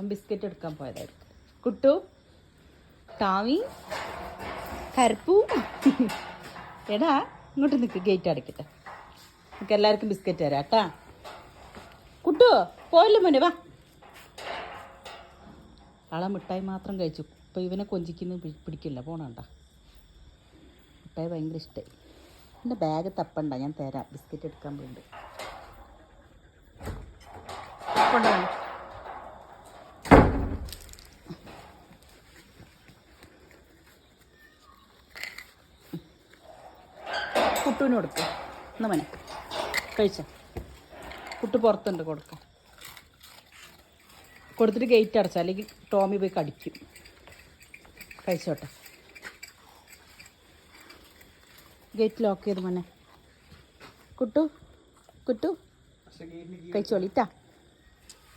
അവൻ ബിസ്ക്കറ്റ് എടുക്കാൻ പോയതായിരിക്കും. കുട്ടു ടാമി കരപ്പൂ എടാ ഇങ്ങോട്ട് നിൽക്ക് ഗേറ്റ് അടയ്ക്കട്ടെ. നമുക്ക് എല്ലാവർക്കും ബിസ്ക്കറ്റ് തരാം കേട്ടാ? കുട്ടു പോയല്ലോ മോനെ വാ. ആളെ മിഠായി മാത്രം കഴിച്ചു. ഇപ്പം ഇവനെ കൊഞ്ചിക്കുന്നു പിടിക്കില്ല പോണണ്ട മിഠായി ഭയങ്കര ഇഷ്ടമായി എന്റെ ബാഗ് തപ്പണ്ട ഞാൻ തരാം. ബിസ്ക്കറ്റ് എടുക്കാൻ പോയിട്ടുണ്ട് കൊണ്ടുവരണം കുട്ടുവിന് കൊടുക്കും. എന്ന മനെ. കഴിച്ച? കുട്ടു പുറത്തുണ്ട് കൊടുക്ക. കൊടുത്തിട്ട് ഗേറ്റ് അടച്ച അല്ലെങ്കിൽ ടോമി പോയി കടിക്കും. കഴിച്ചോട്ടെ. ഗേറ്റ് ലോക്ക് ചെയ്ത് മനെ. കുട്ടു കുട്ടു. കഴിച്ചോളിട്ടാ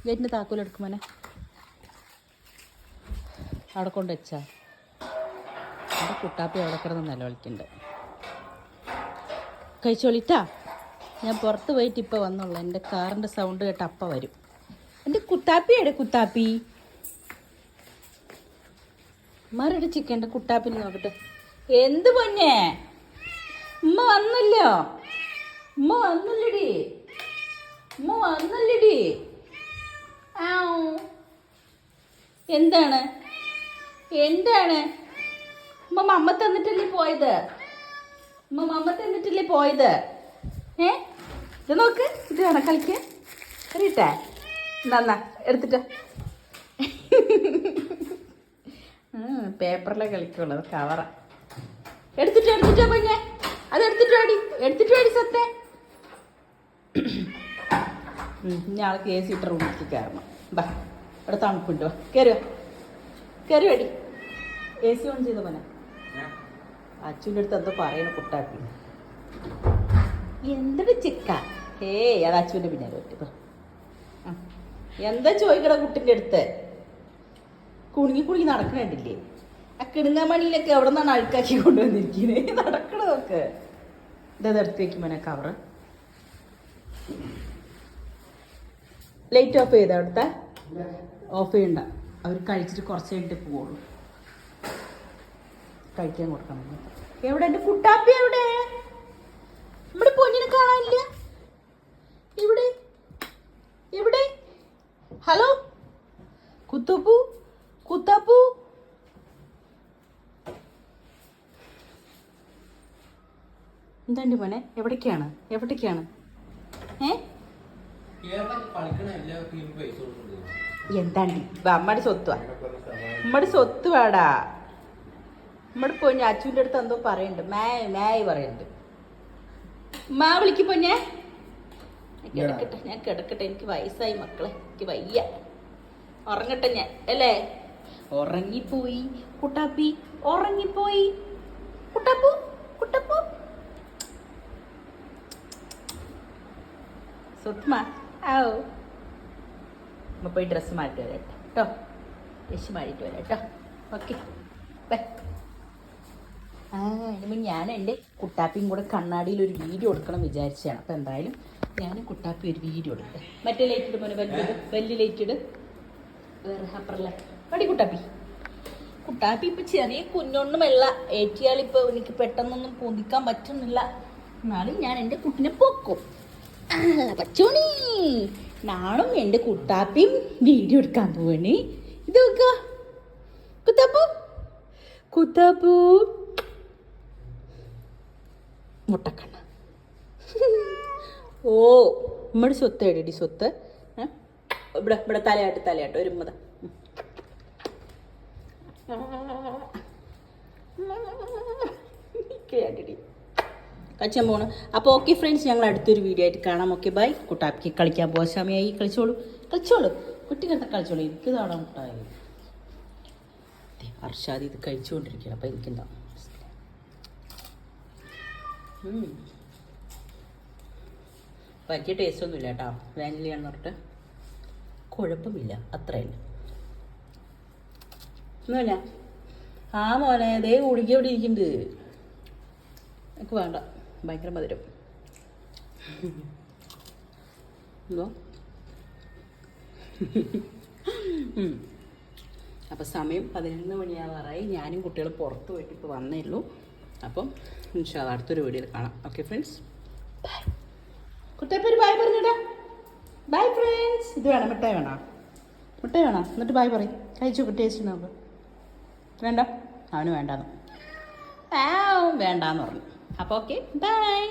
ഗേറ്റിന് താക്കോലെടുക്കും മനെ. അവിടെ കൊണ്ട് വെച്ചാൽ കുട്ടാപ്പി അവിടെ കിടന്ന് നിലവിളിക്കുന്നുണ്ട് കഴിച്ചോളിട്ടാ. ഞാൻ പുറത്ത് പോയിട്ട് ഇപ്പോൾ വന്നുള്ളൂ എന്റെ കാറിന്റെ സൗണ്ട് കേട്ട് അപ്പം വരും. എന്റെ കുത്താപ്പി എവിടെ കുത്താപ്പി മറുപടി ചിക്കന്റെ കുട്ടാപ്പിന് നോക്കട്ടെ. എന്ത് പൊന്നെ? ഉമ്മ വന്നല്ലോ? ഉമ്മ വന്നില്ലടി. ഉമ്മ വന്നില്ലടി. ആ എന്താണ്? എന്താണ്? ഉമ്മ അമ്മ തന്നിട്ടല്ലേ പോയത്? ഉമ്മ മമ്മ തന്നിട്ടല്ലേ പോയത്? ഏ? ഇത് നോക്ക് ഇത് വേണം കളിക്കാൻ? അറിയട്ടെ നന്നാ എടുത്തിട്ടോ. പേപ്പറിലെ കളിക്കുള്ളൂ കവറ എടുത്തിട്ട് എടുത്തിട്ടോ പിന്നെ. അത് എടുത്തിട്ട് വാടി. എടുത്തിട്ട് വാടി സത്തെ. ഇനി ആൾക്ക് എ സി ഇട്ട റൂമിലേക്ക് കയറണം. ബാ ഇവിടെ തണുപ്പുണ്ട് വാ. കയറുക കയറി അടി എ സി ഓൺ ചെയ്ത പോലെ അച്ഛന്റെ അടുത്ത് എന്തോ പറയണ കുട്ടാക്കി. എന്തൊരു ചിക്ക? ഹേ അത് അച്ഛന്റെ പിന്നാലെ പറ്റും എന്താ ചോദിക്കണ കുട്ടിന്റെ അടുത്ത്? കുണുങ്ങി കുണുങ്ങി നടക്കണേണ്ടില്ലേ ആ കിണുങ്ങമണിയിലൊക്കെ എവിടെ നിന്നാണ് അഴുക്കാക്കി കൊണ്ടുവന്നിരിക്കുന്നത് നടക്കണതൊക്കെ ഇതത് എടുത്ത് വെക്കും മോനെ കവറ് ലൈറ്റ് ഓഫ് ചെയ്ത അവിടുത്തെ? ഓഫ് ചെയ്യണ്ട. അവർ കഴിച്ചിട്ട് കുറച്ച് കഴിഞ്ഞിട്ട് പോവുള്ളൂ. കഴിക്കാൻ കൊടുക്കണം എവിടെ എന്റെ കുട്ടാപ്പി എവിടെ? നമ്മുടെ പൊന്നിനെ കാണാനില്ല. എവിടെ? എവിടെ? ഹലോ? കുത്തപ്പു? കുത്തപ്പു? എന്താണ്ട് മോനെ? എവിടേക്കാണ്? എവിടേക്കാണ്? ഏ? എന്താണ്ടി അമ്മയുടെ സ്വത്തുവാ. അമ്മയുടെ സ്വത്ത് വേടാ നമ്മുടെ പൊന്നെ അച്ഛന്റെ അടുത്ത് എന്തോ പറയുന്നുണ്ട് മായ് മായ് പറയണ്ട്. മാ വിളിക്ക് പൊന്നെ ഞാൻ കിടക്കട്ടെ ഞാൻ കിടക്കട്ടെ. എനിക്ക് വയസ്സായി മക്കളെ. എനിക്ക് വയ്യ. ഉറങ്ങട്ടെ ഞാൻ. അല്ലേ? ഉറങ്ങിപ്പോയി. കുട്ടാപ്പി ഉറങ്ങിപ്പോയി. കുട്ടാപ്പു കുട്ടപ്പു. സുത്മാ ആവോ അമ്മ പോയി ഡ്രസ്സ് മാറ്റി വരാം കേട്ടോ ഡ്രസ് മാറ്റിയിട്ട് വരാം കേട്ടോ ഓക്കെ. ബൈ. ഇനി ഞാൻ എന്റെ കുട്ടാപ്പിയും കൂടെ കണ്ണാടിയിൽ ഒരു വീഡിയോ എടുക്കണം വിചാരിച്ചതാണ്. അപ്പോൾ എന്തായാലും ഞാൻ കുട്ടാപ്പി ഒരു വീഡിയോ എടുക്കട്ടെ മറ്റേ ലൈറ്റ് ഇട് മോനെ വലിയ വലിയ ലൈറ്റ് ഇട്. വേറെ അപ്പറല്ല മടി കുട്ടാപ്പി. കുട്ടാപ്പി ഇപ്പം ചെറിയ കുഞ്ഞൊന്നുമല്ല ഏറ്റിയാളിപ്പോൾ എനിക്ക് പെട്ടെന്നൊന്നും പൊന്തിക്കാൻ പറ്റുന്നില്ല. എന്നാലും ഞാൻ എന്റെ കുട്ടിനെ പൊക്കും. പച്ചോണി. നാളും എന്റെ കുട്ടാപ്പിയും വീഡിയോ എടുക്കാൻ പോവണേ. ഇത് നോക്കുക കുത്താപ്പു. കുത്താപ്പു. മുട്ടക്കണ്ണ. ഓ നമ്മുടെ സ്വത്ത് എടി സ്വത്ത്? ഇവിടെ ഇവിടെ തലയാട്ട് തലയാട്ട് ഒരു ഉമ്മത കേട്ടിടി കച്ചാൻ പോണ്. അപ്പോൾ ഓക്കെ ഫ്രണ്ട്സ് ഞങ്ങൾ അടുത്തൊരു വീഡിയോ ആയിട്ട് കാണാം. ഓക്കെ ബൈ കുട്ടാപ്പിക്ക് കളിക്കാൻ പോകാൻ സമയമായി കളിച്ചോളൂ. കളിച്ചോളൂ. കുട്ടി കണ്ട കളിച്ചോളൂ. എനിക്ക് കാണാൻ മുട്ടായി. ദേ, അർഷാദ് ഇത് കഴിച്ചുകൊണ്ടിരിക്കുകയാണ്. അപ്പോൾ എനിക്കെന്താ. വലിയ ടേസ്റ്റ് ഒന്നുമില്ല കേട്ടോ. വാനിലയാണെന്ന് പറഞ്ഞിട്ട്. കുഴപ്പമില്ല. അത്രയല്ല ഒന്നുമില്ല. ആ മോനെ ദേ കുടിക്ക ഇവിടെ ഇരിക്കുന്നുണ്ട്. എനിക്ക് വേണ്ട. ഭയങ്കര മധുരം. എന്തോ? അപ്പോൾ സമയം പതിനൊന്ന് മണിയാവാറായി. ഞാനും കുട്ടികളും പുറത്ത് പോയിട്ട് ഇപ്പോൾ വന്നേ ഉള്ളൂ. അപ്പം ഇൻഷാ അടുത്തൊരു വീഡിയോയിൽ കാണാം. ഓക്കെ ഫ്രണ്ട്സ് ബൈ കുട്ടിയപ്പൊരു ബൈ പറഞ്ഞിട്ടാ ബൈ ഫ്രണ്ട്സ് ഇത് വേണം മിഠായി വേണോ? മിഠായി വേണോ? എന്നിട്ട് ബൈ പറയും. കഴിച്ചു ടേസ്റ്റ് നോക്ക്. വേണ്ട. അവന് വേണ്ടാന്ന്. വേണ്ടാന്ന് പറഞ്ഞു. അപ്പോൾ ഓക്കെ ബൈ